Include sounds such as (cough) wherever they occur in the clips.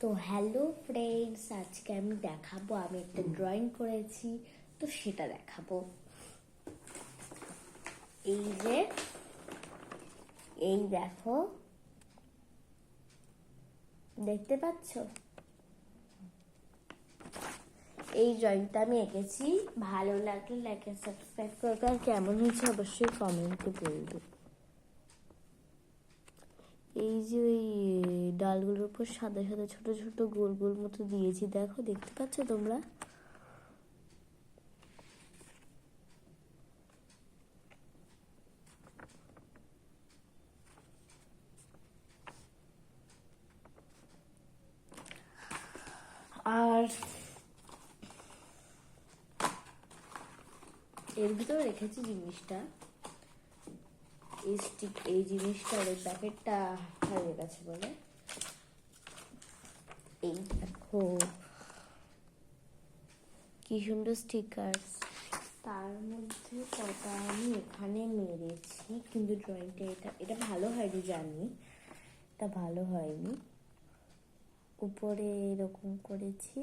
তো hello friends আজকে আমি দেখাবো আমি একটা ড্রয়িং করেছি তো সেটা দেখাবো। এই যে এই দেখো দেখতে পাচ্ছ? এই ড্রয়িংটা আমি এঁকেছি ভালো লাগলে লাইক সাবস্ক্রাইব করবে আর কেমন হয়েছে অবশ্যই কমেন্টে বলবে। এই যে ওই ডালগুলোর উপর সাদা সাদা ছোট ছোট গোল গোল মতো দিয়েছি, দেখো, দেখতে পাচ্ছ তোমরা? আর এর ভিতরে রেখেছি জিনিসটা। স্টিক এই জিনিসটা ওই প্যাকেটটা হারিয়ে গেছে বলে। এই দেখো। কি সুন্দর স্টিকার তার মধ্যে কটা আমি এখানে মেরেছি, কিন্তু ড্রয়িংটা এটা এটা ভালো হয়নি জানি। এটা ভালো হয়নি। উপরে এরকম করেছি,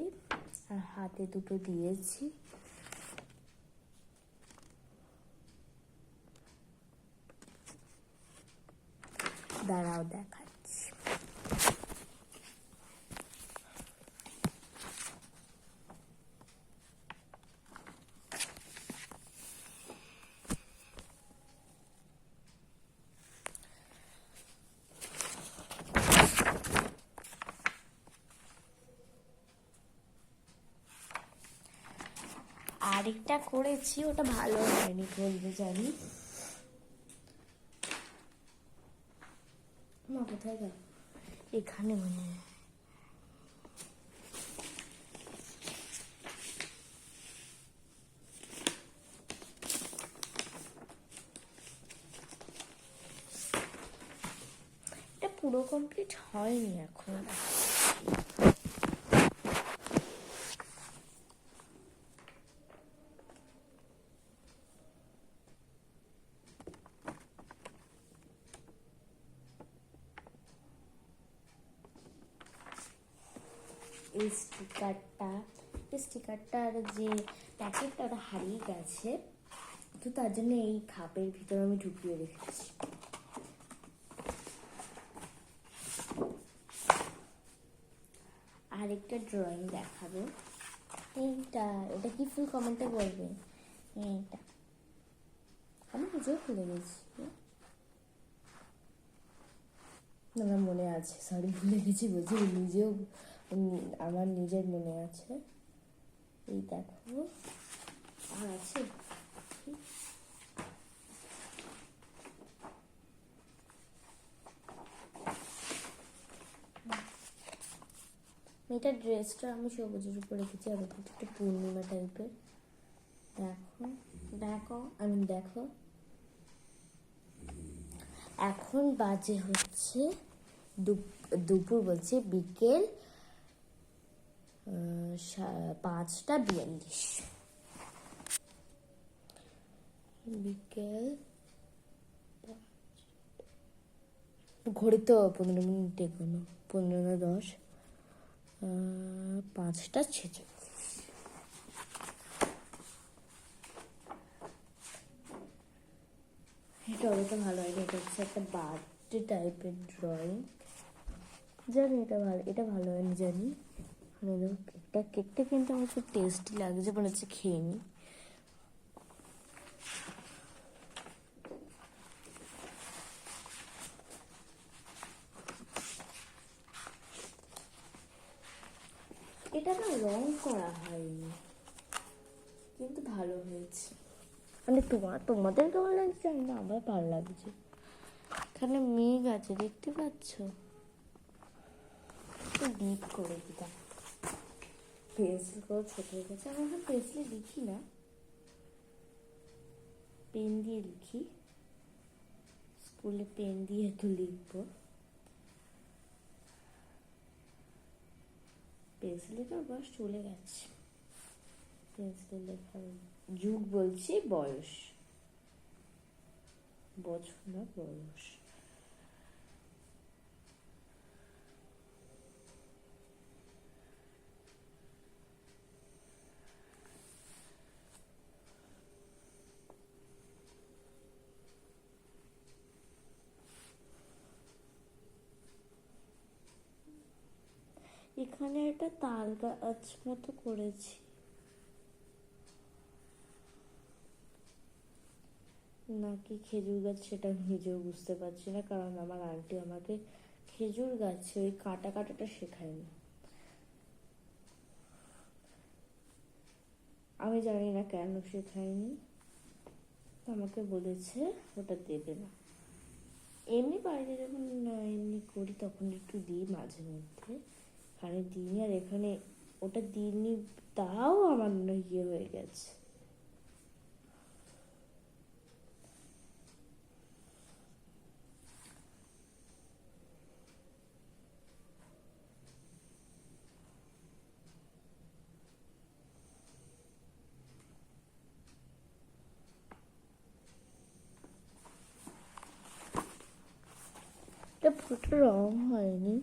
আর হাতে দুটো দিয়েছি। দাঁড়াও দেখাচ্ছি। আরেকটা করেছি ওটা ভালো হয়নি বলবে জানি। মা কোথায় গেল? এখানে মনে হয়। পুরো কমপ্লিট হয়নি এখন এই স্টিকারটা এই স্টিকারটার যে প্যাকেটটা ওটা হারিয়ে গেছে, তো তার জন্য এই খাপের ভিতরে আমি ঢুকিয়ে রেখেছি। আরেকটা ড্রয়িং দেখাবো। এইটা, এটা কি ফুল কমেন্টে বলবে? এইটা। আমি নিজেও ভুলে গেছি আমার মনে আছে সরি ভুলে গেছি বলছি, নিজেও আমার নিজের মনে আছে। এই দেখো। আর আছে? মেয়েটার ড্রেসটা আমি সবুজের উপরে রেখেছি, আর একটু পূর্ণিমা টাইপের দেখো দেখো আমি দেখো। এখন বাজে হচ্ছে দুপ- দুপুর বলছে, বিকেল পাঁচটা বিয়াল্লিশ। বিকেল ঘড়ি তো পনেরো মিনিট এগোনো পনেরো দশ। পাঁচটা ছেচল্লিশ। এটা অতটা ভালো হয়নি এটা হচ্ছে একটা বার্থডে টাইপের ড্রয়িং জানি এটা ভালো এটা ভালো হয়নি জানি। দেখো কেকটা কেকটা কিন্তু আমার খুব টেস্টি লাগছে মনে হচ্ছে খেয়ে নিই এটা না রং করা হয়নি কিন্তু ভালো হয়েছে। মানে তোমার তোমাদের কেমন লাগছে জানি না আমার ভালো লাগছে। এখানে মেঘ আছে দেখতে পাচ্ছ? ডিপ করে দিতাম। পেন্সিল করে ছোট হয়ে গেছে আমি এখন পেন্সিলে লিখি না। পেন দিয়ে লিখি। স্কুলে পেন দিয়ে তো লিখব। পেন্সিলে তো বয়স চলে গেছে। পেন্সিলে লেখার যুগ বলছি বয়স। বছর না বয়স। এখানে একটা তাল গাছ মতো করেছি। নাকি খেজুর গাছ সেটা আমি নিজেও বুঝতে পারছি না, কারণ আমার আন্টি আমাকে খেজুর গাছে, ওই কাটা কাটাটা শেখায়নি। আমি জানি না কেন শেখায়নি। আমাকে বলেছে ওটা দেবে না। এমনি বাইরে যখন এমনি করি তখন একটু দিই মাঝে মধ্যে। এখানে দিইনি আর এখানে ওটা দিইনি তাও আমার ইয়ে হয়ে গেছে এটা পুরোটা রং হয়নি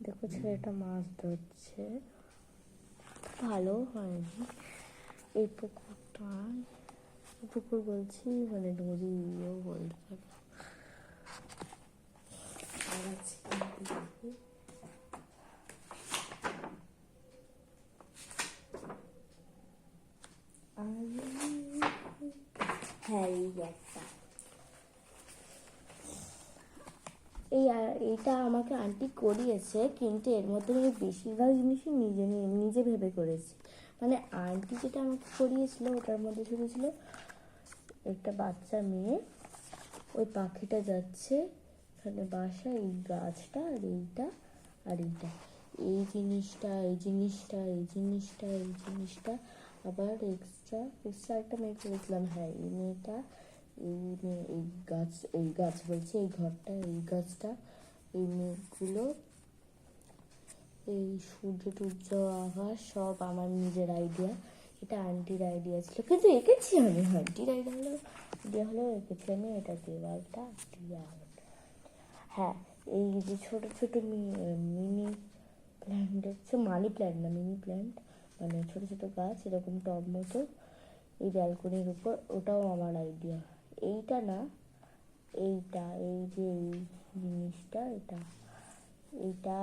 দেখো ছেলেটা মাছ ধরছে। ভালো হয়নি। এই পুকুরটা পুকুর বলছি মানে নদীও বলতে আর হ্যাঁ এই এই এটা আমাকে আন্টি করিয়েছে, কিন্তু এর মধ্যে আমি বেশিরভাগ জিনিসই নিজে নিজে ভেবে করেছি। মানে আন্টি যেটা আমাকে করিয়েছিল, ওটার মধ্যে শুধু ছিল একটা বাচ্চা মেয়ে, ওই পাখিটা যাচ্ছে, এখানে বাসা, এই গাছটা, আর এইটা আর এইটা। এই জিনিসটা এই জিনিসটা এই জিনিসটা এই জিনিসটা, আবার এক্সট্রা এক্সট্রা একটা মেয়ে করেছিলাম। হ্যাঁ এই মেয়েটা এই গাছ এই গাছ বলছে, এই ঘরটা, এই গাছটা এই মেয়েগুলো এই সূর্য টূর্য আকাশ সব আমার নিজের আইডিয়া এটা আন্টির আইডিয়া ছিল। কিন্তু এঁকেছি আমি আন্টির আইডিয়া হলো আইডিয়া হলো এঁকেছি আমি, এটা দেওয়ালটা দেওয়াল হ্যাঁ এই যে ছোট ছোট মিনি প্ল্যান্ট হচ্ছে, মানি প্ল্যান্ট না, মিনি প্ল্যান্ট মানে ছোট ছোট গাছ, এরকম টব মতো, এই ব্যালকনির উপর, ওটাও আমার আইডিয়া এইটা না, এইটা, এই যে এই জিনিসটা, এটা, এইটা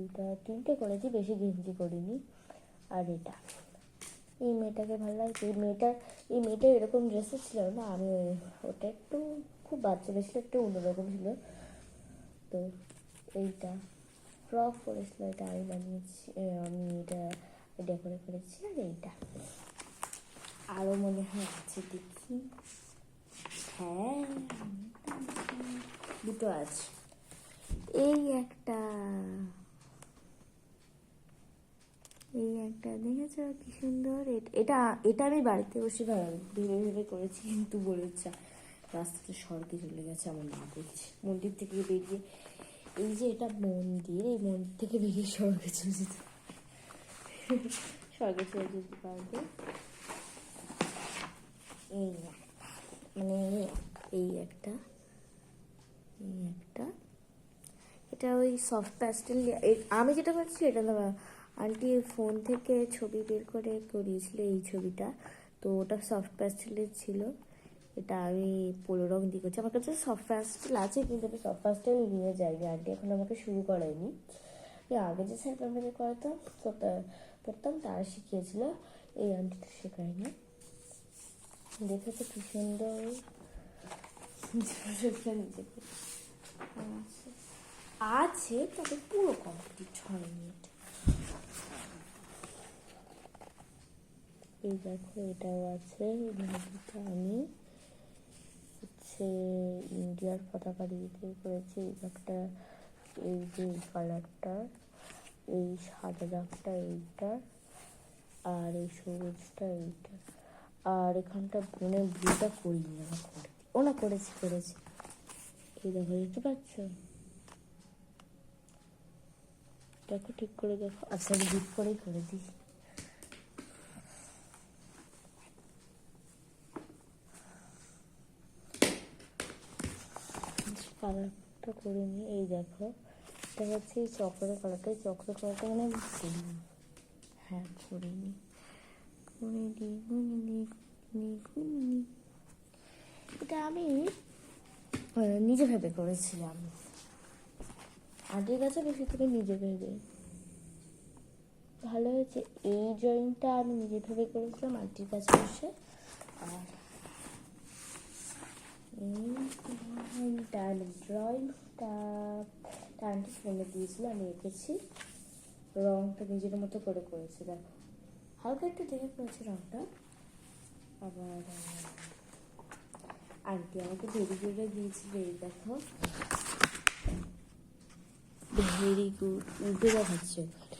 এইটা তিনটে করেছি, বেশি গেঞ্জি করিনি আর এটা। এই মেয়েটাকে ভালো লাগছে, এই মেয়েটার এই মেয়েটা এরকম ড্রেসে ছিল না, আমি ওটা একটু খুব বাচ্চা ছিল, একটু অন্যরকম ছিল। তো এইটা ফ্রক করেছিল এটা আমি বানিয়েছি আমি এটা ডেকোরেট করেছি, আর এইটা। আরও মনে হয় আছে দেখি। হ্যাঁ দুটো আছে। এই একটা। এই একটা দেখেছ? কি সুন্দর। এট- এটা আমি বাড়িতে বসে ভেবে ভেবে করেছি, কিন্তু বলেছে, রাস্তাতে স্বর্গে চলে গেছে, আমার মা বলছে। মন্দির থেকে বেরিয়ে, এই যে এটা মন্দির, এই মন্দির থেকে বেরিয়ে স্বর্গে চলে যেতে স্বর্গে চলে যেতে পারবে। এই মানে এই একটা এই একটা। এটা ওই সফট প্যাস্টেল আমি যেটা করছি এটা না আন্টি ফোন থেকে ছবি বের করে করিয়েছিল এই ছবিটা। তো ওটা সফট প্যাস্টেলের ছিল। এটা আমি পোলো রং দিয়ে করছি। আমার কাছে সফট প্যাস্টেল আছে, কিন্তু আমি সফট প্যাস্টেল নিয়ে যাইনি। আন্টি এখন আমাকে শুরু করায়নি। আমি আগে যে স্যার পেপারে করাতাম করতা- করতাম, তারা শিখিয়েছিল। এই আন্টিটা শেখায়নি। দেখেছ কি সুন্দর। (laughs) নিজেকে। আছে তবে পুরো কমপ্লিট হয়নি এই দেখো এটাও আছে। এই আমি। হচ্ছে ইন্ডিয়ার পতাকা দিয়ে দিয়ে করেছি। এই একটা এই যে কালারটা এই সাদা দাগটা এইটা আর এই সবুজটা এইটা। আর এখানটা বোনের ব্লুটা করিনি না করে ও না করেছি করেছি। এই দেখো, দেখতে পাচ্ছ? দেখো, ঠিক করে দেখো। আচ্ছা ডিপ করেই করে দিই। কালারটা করে নিই এই দেখো, এটা হচ্ছে এই চক্রের কালারটা চক্রের কালারটা মানে হ্যাঁ করিনি করে গুনি দিই এটা আমি নিজে ভেবে করেছিলাম। আগের কাছে বেশি তুমি নিজে ভেবে। ভালো হয়েছে, এই জয়েন্টটা আমি নিজে ভেবে করেছিলাম আন্টির কাছে বসে আর ড্রয়িংটা ড্রয়িংটা আন্টি ফোনে দিয়েছিল, আমি এঁকেছি রংটা নিজের মতো করে করেছি, দেখো। হালকা একটু দেখে করেছি রংটা আবার আন্টি আমাকে ভেরি গুডে দিয়েছিল, এই দেখো। ভেরি গুড উল্টে দেখাচ্ছে ওখানে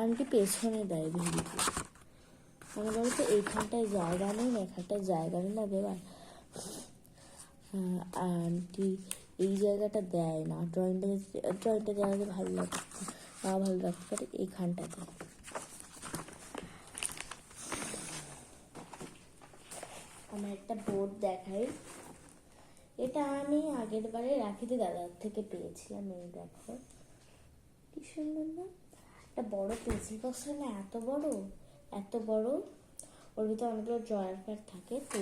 আন্টি পেছনে দেয় ভেরি গুড। মানে বলতো, এইখানটায় জায়গা নেই এখানটায় জায়গা নেই না, দেওয়ার। আন্টি এই জায়গাটা দেয় না। ড্রয়িংটা ড্রয়িংটা দেওয়াতে ভালো লাগছে। না ভালো রাখতে পারে এইখানটাতে আমার একটা বোর্ড দেখাই। এটা আমি আগের বারে রাখিতে দাদার থেকে পেয়েছিলাম, এই দেখো। কি সুন্দর না? একটা বড় পেন্সিল বক্স না, এত বড়? এত বড়? ওর ভিতরে অনেকগুলো ড্রয়ার প্যাড থাকে, তো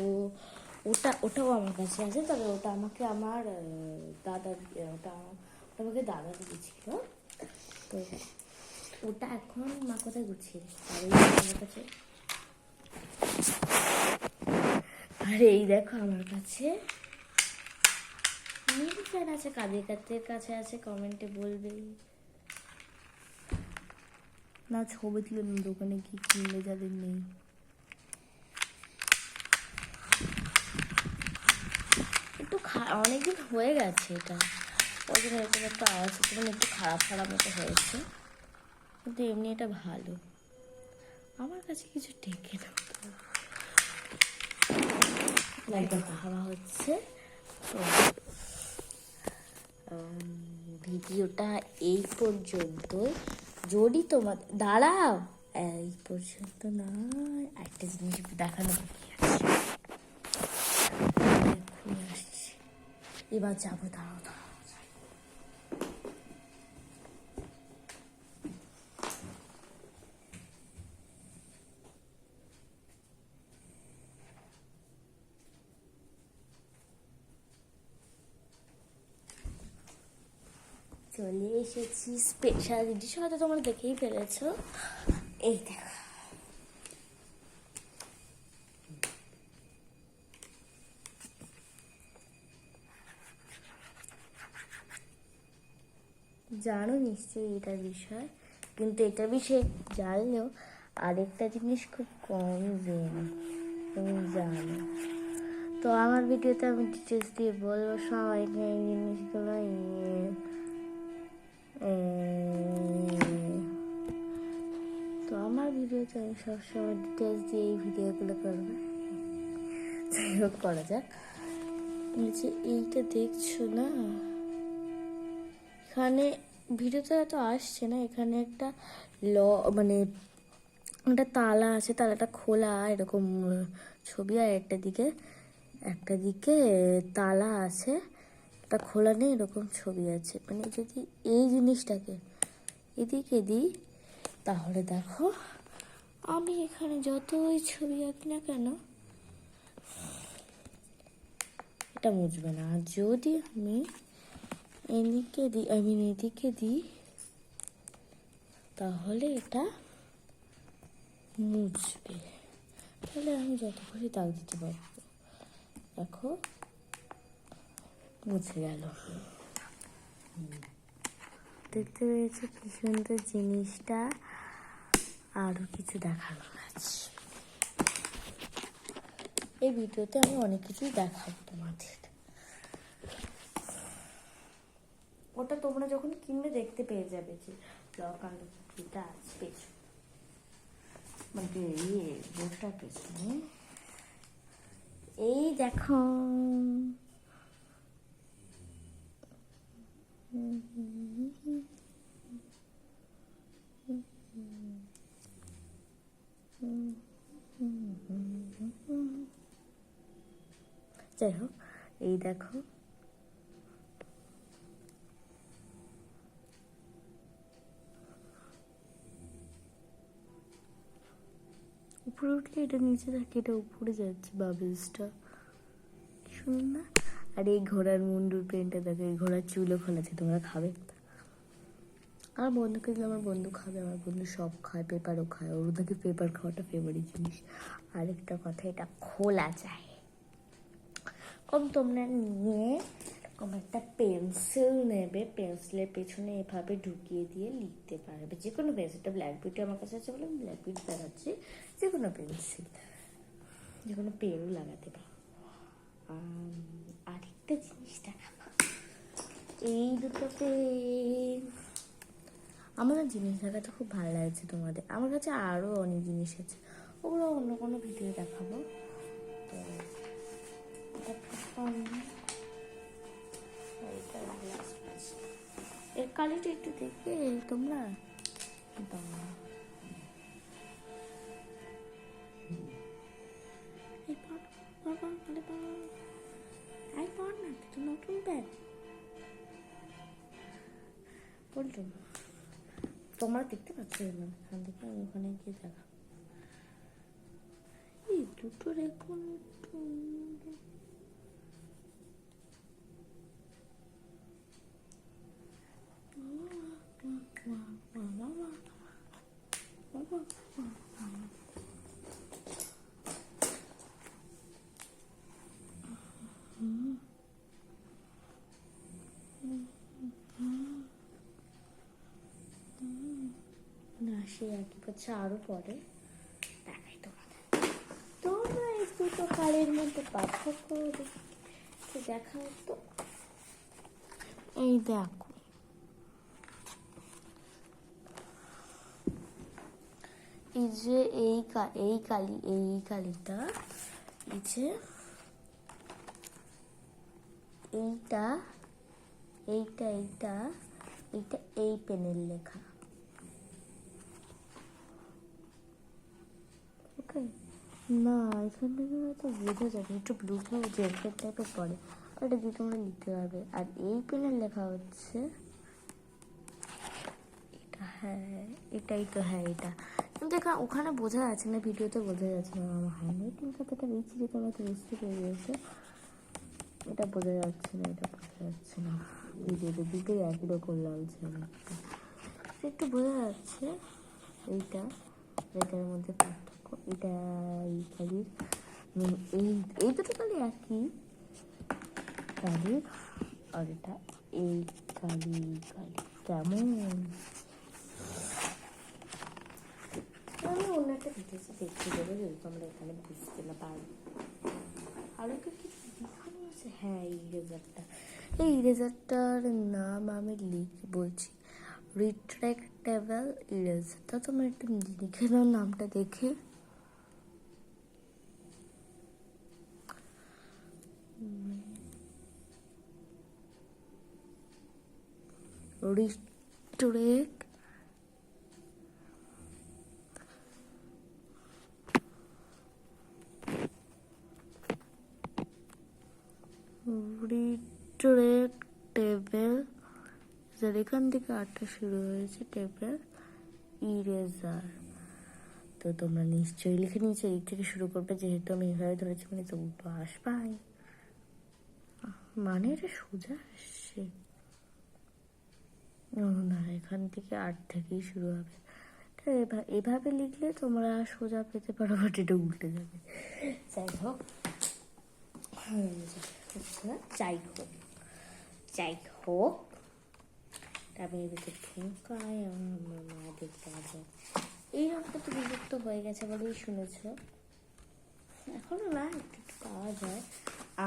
ওটা, ওটাও আমার কাছে আছে, তবে ওটা আমাকে আমার দাদা ওটা আমাকে দাদা দিয়েছিল। তো ওটা এখন মা কোথায় গুছিয়ে আর এই আমার কাছে। আর এই দেখো আমার কাছে। নীল আছে কাদের কাদের কাছে আছে কমেন্টে বলবে। না ছবি তুলে নিন দোকানে কি কিনলে যাদের নেই। একটু খা- অনেকদিন হয়ে গেছে এটা। ওই জন্য এরকম একটা আওয়াজ হচ্ছে মানে একটু খারাপ খারাপ মতো হয়েছে। কিন্তু এমনি এটা ভালো। আমার কাছে কিছু টেকে না হাওয়া হচ্ছে তো ভিডিওটা এই পর্যন্তই। যদি তোমার, দাঁড়াও। এই পর্যন্ত না একটা জিনিস দেখানো বাকি আছে। এবার যাব, দাঁড়াও দাঁড়াও। চলে এসেছি স্পেশাল জিনিস হয়তো তোমরা দেখেই ফেলেছো। এই দেখো। জানো নিশ্চয়ই এটা বিষয় কিন্তু এটা বিষয়ে জানলেও আরেকটা জিনিস খুব কম জানি তুমি জানো। তো আমার ভিডিওতে আমি ডিটেলস দিয়ে বলব সবাইকে এই জিনিসগুলো ইয়ে, ভিডিওতে আমি সবসময় ডিটেলস দিয়ে এই ভিডিওগুলো করব। যাই হোক করা যাক। যে এইটা দেখছ না? এখানে ভিডিওতে তো আসছে না, এখানে একটা ল মানে একটা তালা আছে, তালাটা খোলা, এরকম ছবি আর একটা দিকে একটা দিকে তালা আছে একটা খোলা নেই, এরকম ছবি আছে। মানে যদি এই জিনিসটাকে এদিকে দিই তাহলে দেখো আমি এখানে যতই ছবি আঁকি না কেন, এটা মুছবে না। আর যদি আমি এদিকে দিই আই মিন এদিকে দিই তাহলে এটা মুছবে। তাহলে আমি যত খুশি দাগ দিতে পারব, দেখো, মুছে গেল। দেখতে পেয়েছ কি সুন্দর জিনিসটা? আরও কিছু দেখানো আছে। এই ভিডিওতে আমি অনেক কিছুই দেখাবো তোমাদের। ওটা তোমরা যখন কিনবে দেখতে পেয়ে যাবে যে আন্ড এটা আছে পেছনে। মানে ইয়ে বোর্ডটার পেছনে। এই দেখো। যাই হোক, এই দেখো। উপরে উঠলে এটা নিচে থাকে, এটা উপরে যাচ্ছে বাবলসটা সুন্দর না? আর এই ঘোড়ার মুন্ডুর পেনটা দেখো, এই ঘোড়ার চুলও খোলাছে তোমরা খাবে। আমার বন্ধুকে দিলে আমার বন্ধু খাবে, আমার বন্ধু সব খায়, পেপারও খায়, ওর থেকে পেপার খাওয়াটা ফেভারিট জিনিস। আরেকটা কথা, এটা খোলা যায়। কম তোমরা নিয়ে এরকম একটা পেন্সিল নেবে পেন্সিলের পেছনে এভাবে ঢুকিয়ে দিয়ে লিখতে পারবে। যে কোনো পেন্সিলটা ব্ল্যাক বিউটি আমার কাছে আছে বলে আমি ব্ল্যাক বিউটি দেখাচ্ছি। যে কোনো পেন্সিল যে কোনো পেনও লাগাতে পারো। আরেকটা জিনিস দেখাবো। এই দুটো পেন আমার না জিনিস দেখাতে খুব ভালো লাগছে তোমাদের। আমার কাছে আরও অনেক জিনিস আছে। ওগুলো অন্য কোনো ভিডিও দেখাবো। এর কালিটা একটু দেখবে তোমরা নতুন ব্যাগ পড়ল তোমরা দেখতে পাচ্ছ না এখান থেকে আমি ওখানে গিয়ে দেখা। এই দুটো রেখো একটু। একই পাচ্ছে আরও পরে। দেখাই তোমাদের। তোমরা এই দুটো কালের মধ্যে পার্থক্য দেখাও তো। এই দেখো। এই যে এই এই কালি, এই কালিটা, এই যে এইটা এইটা এইটা এইটা এই পেনের লেখা। না, এখান থেকে হয়তো বোঝা যাবে, একটু ব্লু ব্লু জেলপেট টাইপের পড়ে, ওটা দিয়ে তোমরা লিখতে পারবে। আর এই পেনের লেখা হচ্ছে, এটা হ্যাঁ এটাই তো হ্যাঁ এটা। কিন্তু এখানে ওখানে বোঝা যাচ্ছে না, ভিডিওতে বোঝা যাচ্ছে না, আমার হ্যান্ড রাইটিং কতটা দিচ্ছি তোমরা তো বুঝতে পেরে গেছো। এটা বোঝা যাচ্ছে না, এটা বোঝা যাচ্ছে না। ভিডিওতে দুটোই একই রকম লাগছে আমাকে একটু বোঝা যাচ্ছে, এইটা, এটার মধ্যে পার্থক্য এটা এই এই এই দুটো কালি একই কালির আর এটা এই কালি কালি কেমন? আমি অন্য একটা ভিডিওতে দেখতে যাব যদি তোমরা এখানে বুঝতে না পারো। আরও কি কি দেখানো আছে? হ্যাঁ এই ইরেজারটা এই ইরেজারটার নাম আমি লিখ বলছি রিট্রাক্টেবল ইরেজার তা তোমরা একটু লিখে নাও নামটা দেখে। রিট্রেক রিট্রেক টেবিল। যার এখান থেকে আটটা শুরু হয়েছে টেবিল ইরেজার। তো তোমরা নিশ্চয়ই লিখে নিয়েছো, এই থেকে শুরু করবে, যেহেতু আমি এভাবে ধরেছি মানে তো উল্টো আসবাই মানে এটা সোজা আসছে। না, এখান থেকে আট থেকেই শুরু হবে। এভাবে লিখলে তোমরা সোজা পেতে পারো, বাট এটা উল্টে যাবে। যাই হোক। যাই হোক। যাই হোক। আমি এদিকে ঠুমকাই আমার মা দেখতে পাবে এই রকমটা তো বিলুপ্ত হয়ে গেছে বলেই শুনেছ। এখনও না, একটু একটু পাওয়া যায়।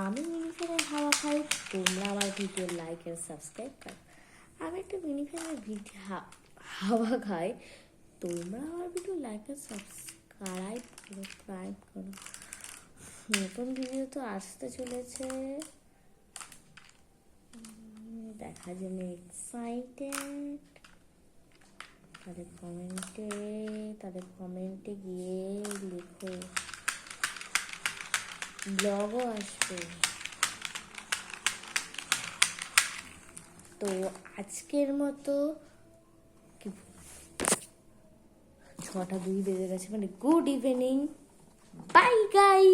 আমি মিনিফেনের হাওয়া খাই তোমরা আমার ভিডিও লাইক আর সাবস্ক্রাইব করো। আমি একটা মিনিফেনের ভিডিও হাওয়া খাই। তোমরা আমার ভিডিও লাইক আর সাবস্ক্রাইব করো প্রাইব করো। নতুন ভিডিও তো আসতে চলেছে। দেখার জন্য এক্সাইটেড তাদের কমেন্টে তাদের কমেন্টে গিয়ে লেখো। ব্লগও আসবে। তো আজকের মতো ছটা দুই বেজে গেছে মানে গুড ইভিনিং বাই গাই